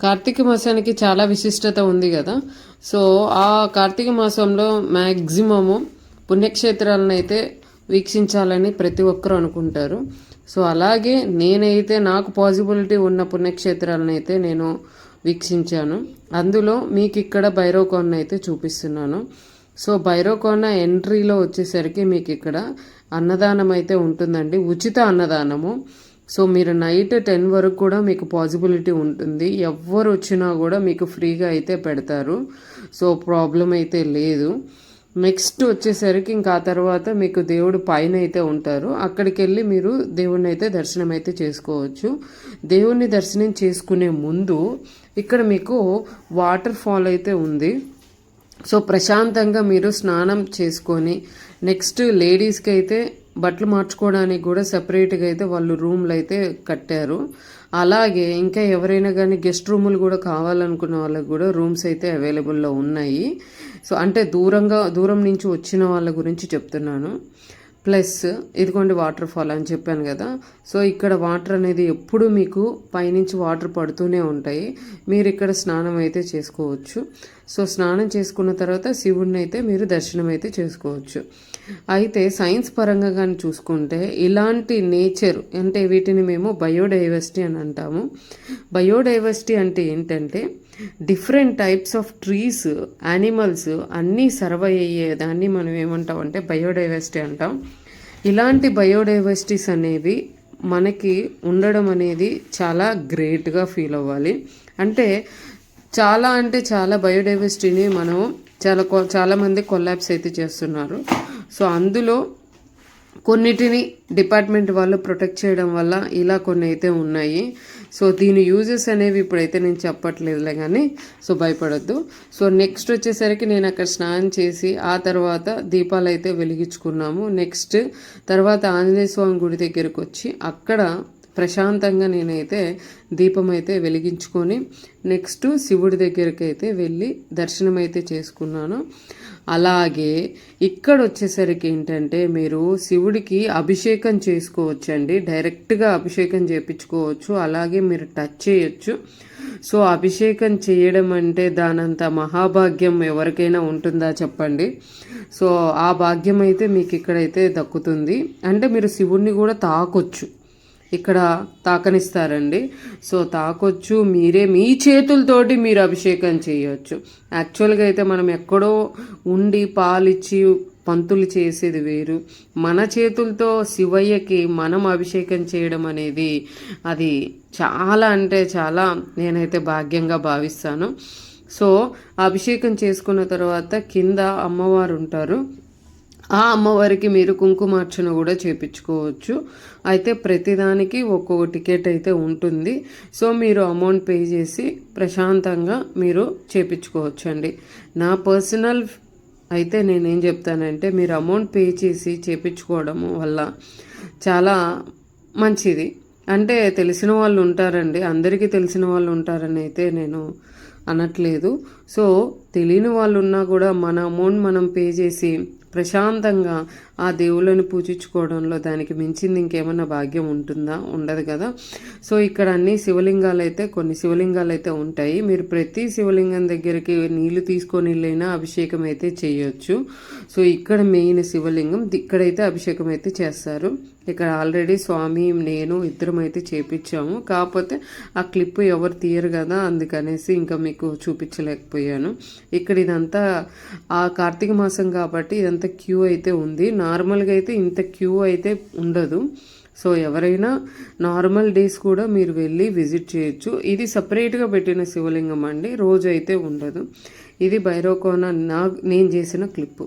కార్తీక మాసానికి చాలా విశిష్టత ఉంది కదా. సో ఆ కార్తీక మాసంలో మ్యాక్సిమము పుణ్యక్షేత్రాలను అయితే వీక్షించాలని ప్రతి ఒక్కరూ అనుకుంటారు. సో అలాగే నేనైతే నాకు పాసిబిలిటీ ఉన్న పుణ్యక్షేత్రాలను అయితే నేను వీక్షించాను. అందులో మీకు ఇక్కడ భైరవకోన అయితే చూపిస్తున్నాను. సో భైరవకోన ఎంట్రీలో వచ్చేసరికి మీకు ఇక్కడ అన్నదానం అయితే ఉంటుందండి. ఉచిత అన్నదానము. సో మీరు నైట్ టెన్ వరకు కూడా మీకు పాసిబిలిటీ ఉంటుంది. ఎవ్వరు వచ్చినా కూడా మీకు ఫ్రీగా అయితే పెడతారు. సో ప్రాబ్లం అయితే లేదు. నెక్స్ట్ వచ్చేసరికి ఇంకా ఆ తర్వాత మీకు దేవుడు పైన అయితే ఉంటారు. అక్కడికి వెళ్ళి మీరు దేవుణ్ణి అయితే దర్శనం అయితే చేసుకోవచ్చు. దేవుణ్ణి దర్శనం చేసుకునే ముందు ఇక్కడ మీకు వాటర్ ఫాల్ అయితే ఉంది. సో ప్రశాంతంగా మీరు స్నానం చేసుకొని నెక్స్ట్ లేడీస్కి అయితే బట్టలు మార్చుకోవడానికి కూడా సపరేట్గా అయితే వాళ్ళు రూమ్లు అయితే కట్టారు. అలాగే ఇంకా ఎవరైనా కానీ గెస్ట్ రూములు కూడా కావాలనుకున్న వాళ్ళకి కూడా రూమ్స్ అయితే అవైలబుల్లో ఉన్నాయి. సో అంటే దూరంగా దూరం నుంచి వచ్చిన వాళ్ళ గురించి చెప్తున్నాను. ప్లస్ ఇదిగోండి వాటర్ ఫాల్ అని చెప్పాను కదా. సో ఇక్కడ వాటర్ అనేది ఎప్పుడు మీకు పైనుంచి వాటర్ పడుతూనే ఉంటాయి. మీరు ఇక్కడ స్నానం అయితే చేసుకోవచ్చు. సో స్నానం చేసుకున్న తర్వాత శివుడిని అయితే మీరు దర్శనం అయితే చేసుకోవచ్చు. అయితే సైన్స్ పరంగా కానీ చూసుకుంటే ఇలాంటి నేచర్ అంటే వీటిని మేము బయోడైవర్సిటీ అని అంటాము. బయోడైవర్సిటీ అంటే ఏంటంటే different types of trees animals అన్నీ సర్వై అయ్యేదాన్ని మనం ఏమంటాం అంటే బయోడైవర్సిటీ అంటాం. ఇలాంటి బయోడైవర్సిటీస్ అనేవి మనకి ఉండడం అనేది చాలా గ్రేట్గా ఫీల్ అవ్వాలి. అంటే చాలా అంటే చాలా బయోడైవర్సిటీని మనం చాలా చాలామంది కొల్లాబ్స్ అయితే చేస్తున్నారు. సో అందులో కొన్నిటిని డిపార్ట్మెంట్ వాళ్ళు ప్రొటెక్ట్ చేయడం వల్ల ఇలా కొన్ని అయితే ఉన్నాయి. సో దీని యూజెస్ అనేవి ఇప్పుడైతే నేను చెప్పట్లేదులే కానీ సో భయపడద్దు. సో నెక్స్ట్ వచ్చేసరికి నేను అక్కడ స్నానం చేసి ఆ తర్వాత దీపాలు అయితే వెలిగించుకున్నాము. నెక్స్ట్ తర్వాత ఆంజనేయ స్వామి గుడి దగ్గరకు వచ్చి అక్కడ ప్రశాంతంగా నేనైతే దీపం అయితే వెలిగించుకొని నెక్స్ట్ శివుడి దగ్గరికి అయితే వెళ్ళి దర్శనం అయితే చేసుకున్నాను. అలాగే ఇక్కడ వచ్చేసరికి ఏంటంటే మీరు శివుడికి అభిషేకం చేసుకోవచ్చండి. డైరెక్ట్గా అభిషేకం చేయించుకోవచ్చు అలాగే మీరు టచ్ చేయొచ్చు. సో అభిషేకం చేయడం అంటే దానంత మహాభాగ్యం ఎవరికైనా ఉంటుందా చెప్పండి? సో ఆ భాగ్యం అయితే మీకు ఇక్కడైతే దక్కుతుంది. అంటే మీరు శివుడిని కూడా తాకొచ్చు. ఇక్కడ తాకనిస్తారండి. సో తాకొచ్చు మీరే మీ చేతులతోటి మీరు అభిషేకం చేయొచ్చు. యాక్చువల్గా అయితే మనం ఎక్కడో ఉండి పాలిచ్చి పంతులు చేసేది వేరు. మన చేతులతో శివయ్యకి మనం అభిషేకం చేయడం అనేది అది చాలా అంటే చాలా నేనైతే భాగ్యంగా భావిస్తాను. సో అభిషేకం చేసుకున్న తర్వాత కింద అమ్మవారు ఉంటారు. ఆ అమ్మవారికి మీరు కుంకుమార్చన కూడా చేపించుకోవచ్చు. అయితే ప్రతిదానికి ఒక్కొక్క టికెట్ అయితే ఉంటుంది. సో మీరు అమౌంట్ పే చేసి ప్రశాంతంగా మీరు చేపించుకోవచ్చు అండి నా పర్సనల్ అయితే నేనేం చెప్తానంటే మీరు అమౌంట్ పే చేసి చేపించుకోవడం వల్ల చాలా మంచిది. అంటే తెలిసిన వాళ్ళు ఉంటారండి. అందరికీ తెలిసిన వాళ్ళు ఉంటారని అయితే నేను అనట్లేదు. సో తెలియని వాళ్ళు ఉన్నా కూడా మన అమౌంట్ మనం పే చేసి ప్రశాంతంగా ఆ దేవుళ్ళని పూజించుకోవడంలో దానికి మించింది ఇంకేమన్నా భాగ్యం ఉంటుందా? ఉండదు కదా. సో ఇక్కడ అన్ని శివలింగాలు అయితే కొన్ని శివలింగాలు అయితే ఉంటాయి. మీరు ప్రతి శివలింగం దగ్గరికి నీళ్ళు తీసుకొని వెళ్ళైనా అభిషేకం అయితే చేయొచ్చు. సో ఇక్కడ మెయిన్ శివలింగం. ఇక్కడైతే అభిషేకం అయితే చేస్తారు. ఇక్కడ ఆల్రెడీ స్వామి నేను ఇద్దరం అయితే చేపించాము. కాకపోతే ఆ క్లిప్ ఎవరు తీయరు కదా అందుకనేసి ఇంకా మీకు చూపించలేకపోయాను. ఇక్కడ ఇదంతా ఆ కార్తీక మాసం కాబట్టి ఇదంతా క్యూ అయితే ఉంది. నార్మల్గా అయితే ఇంత క్యూ అయితే ఉండదు. సో ఎవరైనా నార్మల్ డేస్ కూడా మీరు వెళ్ళి విజిట్ చేయొచ్చు. ఇది సపరేట్గా పెట్టిన శివలింగం అండి. రోజు అయితే ఉండదు. ఇది భైరవకోన నా నేను చేసిన క్లిప్పు.